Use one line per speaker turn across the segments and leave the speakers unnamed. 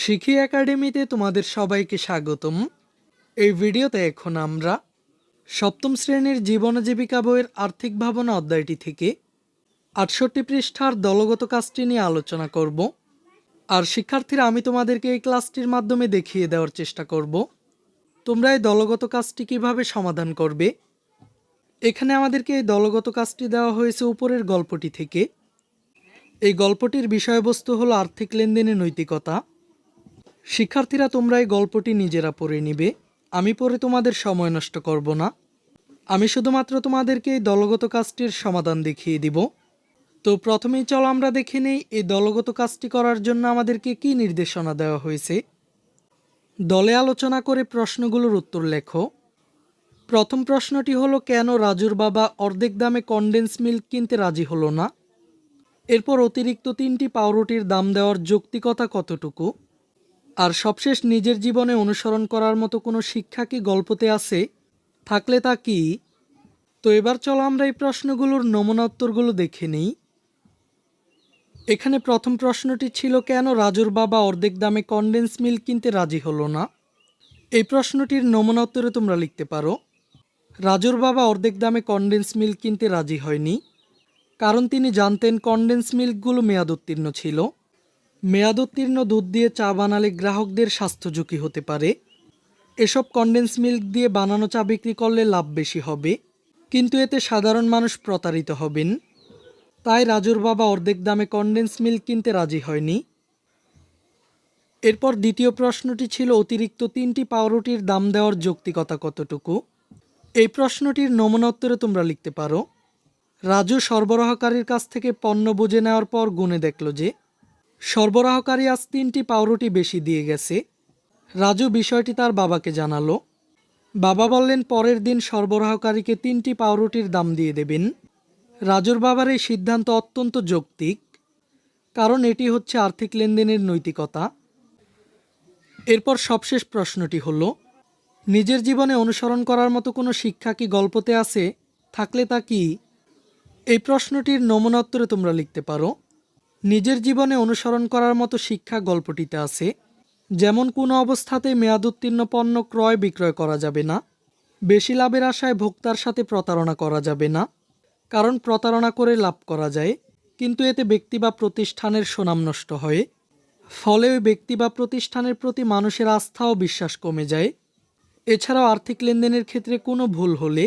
শিখি একাডেমিতে তোমাদের সবাইকে স্বাগতম। এই ভিডিওতে এখন আমরা সপ্তম শ্রেণির জীবন জীবিকা বইয়ের আর্থিক ভাবনা অধ্যায়টি থেকে আটষট্টি পৃষ্ঠার দলগত কাজটি নিয়ে আলোচনা করব। আর শিক্ষার্থীরা, আমি তোমাদেরকে এই ক্লাসটির মাধ্যমে দেখিয়ে দেওয়ার চেষ্টা করব। তোমরা এই দলগত কাজটি কীভাবে সমাধান করবে? এখানে আমাদেরকে এই দলগত কাজটি দেওয়া হয়েছে উপরের গল্পটি থেকে। এই গল্পটির বিষয়বস্তু হলো আর্থিক লেনদেনের নৈতিকতা। শিক্ষার্থীরা তোমরা এই গল্পটি নিজেরা পড়ে নিবে। আমি পরে তোমাদের সময় নষ্ট করব না। আমি শুধুমাত্র তোমাদেরকে এই দলগত কাজটির সমাধান দেখিয়ে দিব। তো প্রথমেই চলো আমরা দেখে নেই, এই দলগত কাজটি করার জন্য আমাদেরকে কি নির্দেশনা দেওয়া হয়েছে। দলে আলোচনা করে প্রশ্নগুলোর উত্তর লেখো। প্রথম প্রশ্নটি হলো, কেন রাজুর বাবা অর্ধেক দামে কনডেন্স মিল্ক কিনতে রাজি হলো না? এরপর অতিরিক্ত তিনটি পাউরুটির দাম দেওয়ার যৌক্তিকতা কতটুকু? আর সবশেষ নিজের জীবনে অনুসরণ করার মতো কোনো শিক্ষা কি গল্পতে আছে? থাকলে তা কি? তো এবার চলো আমরা এই প্রশ্নগুলোর নমুনা উত্তরগুলো দেখে নিই। এখানে প্রথম প্রশ্নটি ছিল, কেন রাজুর বাবা অর্ধেক দামে কনডেন্স মিল্ক কিনতে রাজি হলো না? এই প্রশ্নটির নমুনা উত্তরে তোমরা লিখতে পারো, রাজুর বাবা অর্ধেক দামে কনডেন্স মিল্ক কিনতে রাজি হয়নি, কারণ তিনি জানতেন কনডেন্স মিল্কগুলো মেয়াদ উত্তীর্ণ ছিল। মেয়াদ উত্তীর্ণ দুধ দিয়ে চা বানালে গ্রাহকদের স্বাস্থ্য ঝুঁকি হতে পারে। এসব কনডেন্স মিল্ক দিয়ে বানানো চা বিক্রি করলে লাভ বেশি হবে, কিন্তু এতে সাধারণ মানুষ প্রতারিত হবেন। তাই রাজুর বাবা অর্ধেক দামে কনডেন্স মিল্ক কিনতে রাজি হয়নি। এরপর দ্বিতীয় প্রশ্নটি ছিল, অতিরিক্ত তিনটি পাউরুটির দাম দেওয়ার যৌক্তিকতা কতটুকু? এই প্রশ্নটির নমুনা উত্তরে তোমরা লিখতে পারো। রাজু সরবরাহকারীর কাছ থেকে পণ্য বুঝে নেওয়ার পর গুনে দেখল যে সরবরাহকারী আজ তিনটি পাউরুটি বেশি দিয়ে গেছে। রাজু বিষয়টি তার বাবাকে জানালো। বাবা বললেন, পরের দিন সরবরাহকারীকে তিনটি পাউরুটির দাম দিয়ে দেবেন। রাজুর বাবার এই সিদ্ধান্ত অত্যন্ত যৌক্তিক, কারণ এটি হচ্ছে আর্থিক লেনদেনের নৈতিকতা। এরপর সবশেষ প্রশ্নটি হল, নিজের জীবনে অনুসরণ করার মতো কোনো শিক্ষা কি গল্পতে আছে? থাকলে তা কি? এই প্রশ্নটির নমুনা উত্তরে তোমরা লিখতে পারো নিজের জীবনে অনুসরণ করার মতো শিক্ষা গল্পটিতে আছে, যেমন কোনো অবস্থাতে মেয়াদ উত্তীর্ণ পণ্য ক্রয় বিক্রয় করা যাবে না, বেশি লাভের আশায় ভোক্তার সাথে প্রতারণা করা যাবে না, কারণ প্রতারণা করে লাভ করা যায়, কিন্তু এতে ব্যক্তি বা প্রতিষ্ঠানের সুনাম নষ্ট হয় ফলে ওই ব্যক্তি বা প্রতিষ্ঠানের প্রতি মানুষের আস্থা ও বিশ্বাস কমে যায়। এছাড়াও আর্থিক লেনদেনের ক্ষেত্রে কোনো ভুল হলে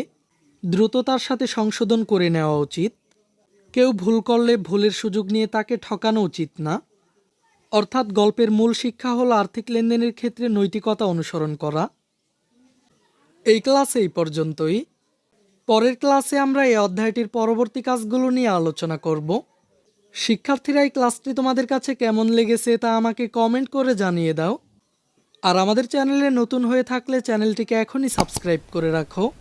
দ্রুততার সাথে সংশোধন করে নেওয়া উচিত। কেউ ভুল করলে ভুলের সুযোগ নিয়ে তাকে ঠকানো উচিত না। অর্থাৎ গল্পের মূল শিক্ষা হলো আর্থিক লেনদেনের ক্ষেত্রে নৈতিকতা অনুসরণ করা। এই ক্লাসে এই পর্যন্তই। পরের ক্লাসে আমরা এই অধ্যায়টির পরবর্তী কাজগুলো নিয়ে আলোচনা করব। শিক্ষার্থীরা, এই ক্লাসটি তোমাদের কাছে কেমন লেগেছে তা আমাকে কমেন্ট করে জানিয়ে দাও। আর আমাদের চ্যানেলে নতুন হয়ে থাকলে চ্যানেলটিকে এখনই সাবস্ক্রাইব করে রাখো।